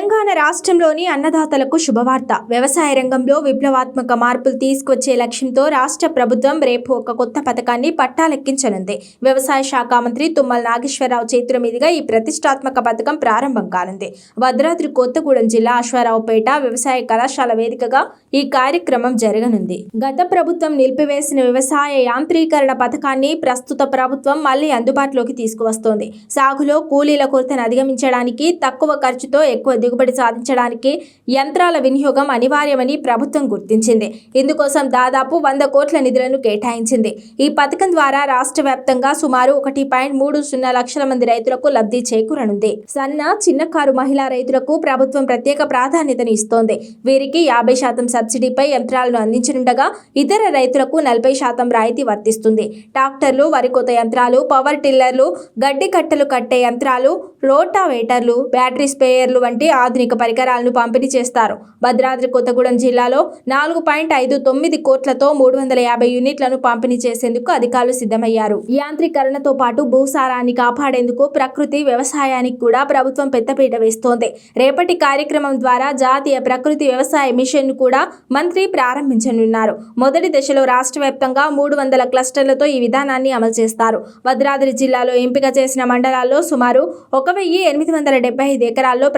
తెలంగాణ రాష్ట్రంలోని అన్నదాతలకు శుభవార్త. వ్యవసాయ రంగంలో విప్లవాత్మక మార్పులు తీసుకొచ్చే లక్ష్యంతో రాష్ట్ర ప్రభుత్వం రేపు ఒక కొత్త పథకాన్ని పట్టాలెక్కించనుంది. వ్యవసాయ శాఖ మంత్రి తుమ్మల నాగేశ్వరరావు చేతుల మీదుగా ఈ ప్రతిష్టాత్మక పథకం ప్రారంభం కానుంది. భద్రాద్రి కొత్తగూడెం జిల్లా అశ్వారావుపేట వ్యవసాయ కళాశాల వేదికగా ఈ కార్యక్రమం జరగనుంది. గత ప్రభుత్వం నిలిపివేసిన వ్యవసాయ యాంత్రీకరణ పథకాన్ని ప్రస్తుత ప్రభుత్వం మళ్ళీ అందుబాటులోకి తీసుకువస్తోంది. సాగులో కూలీల కొరతను అధిగమించడానికి తక్కువ ఖర్చుతో ఎక్కువ దిగుబడి సాధించడానికి యంత్రాల వినియోగం అనివార్యమని ప్రభుత్వం గుర్తించింది. ఇందుకోసం దాదాపు వంద కోట్ల నిధులను కేటాయించింది. ఈ పథకం ద్వారా రాష్ట్ర వ్యాప్తంగా సుమారు ఒకటి పాయింట్ మూడు సున్నా లక్షల మంది రైతులకు లబ్ధి చేకూరనుంది. సన్న చిన్నకారు మహిళా రైతులకు ప్రభుత్వం ప్రత్యేక ప్రాధాన్యతను ఇస్తోంది. వీరికి యాభై శాతం సబ్సిడీపై యంత్రాలను అందించనుండగా ఇతర రైతులకు నలభై శాతం రాయితీ వర్తిస్తుంది. ట్రాక్టర్లు వరికోత యంత్రాలు పవర్ టిల్లర్లు గడ్డి కట్టలు కట్టే యంత్రాలు రోటావేటర్లు బ్యాటరీ స్ప్రేయర్లు వంటి ఆధునిక పరికరాలను పంపిణీ చేస్తారు. భద్రాద్రి కొత్తగూడెం జిల్లాలో నాలుగు పాయింట్ ఐదు తొమ్మిది కోట్లతో మూడు వందల యాభై యూనిట్లను పంపిణీ చేసేందుకు అధికారులు సిద్ధమయ్యారు. యాంత్రీకరణతో పాటు భూసారాన్ని కాపాడేందుకు ప్రకృతి వ్యవసాయానికి కూడా ప్రభుత్వం పెద్దపీట వేస్తోంది. రేపటి కార్యక్రమం ద్వారా జాతీయ ప్రకృతి వ్యవసాయ మిషన్ కూడా మంత్రి ప్రారంభించనున్నారు. మొదటి దశలో రాష్ట్ర వ్యాప్తంగా మూడు వందల క్లస్టర్లతో ఈ విధానాన్ని అమలు చేస్తారు. భద్రాద్రి జిల్లాలో ఎంపిక చేసిన మండలాల్లో సుమారు ఒక వెయ్యి ఎనిమిది వందల డెబ్బై ఐదు ఎకరాల్లో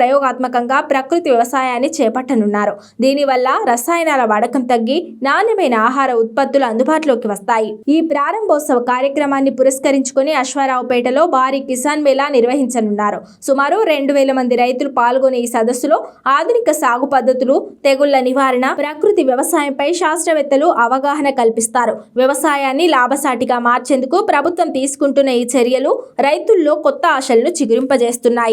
ప్రయోగాత్మకంగా ప్రకృతి వ్యవసాయాన్ని చేపట్టనున్నారు. దీనివల్ల రసాయనాల వాడకం తగ్గి నాణ్యమైన ఆహార ఉత్పత్తులు అందుబాటులోకి వస్తాయి. ఈ ప్రారంభోత్సవ కార్యక్రమాన్ని పురస్కరించుకుని అశ్వారావుపేటలో భారీ కిసాన్ మేళా నిర్వహించనున్నారు. సుమారు రెండు వేల మంది రైతులు పాల్గొనే ఈ సదస్సులో ఆధునిక సాగు పద్ధతులు తెగుళ్ళ నివారణ ప్రకృతి వ్యవసాయంపై శాస్త్రవేత్తలు అవగాహన కల్పిస్తారు. వ్యవసాయాన్ని లాభసాటిగా మార్చేందుకు ప్రభుత్వం తీసుకుంటున్న ఈ చర్యలు రైతుల్లో కొత్త ఆశలను చిగురింపజేస్తున్నాయి.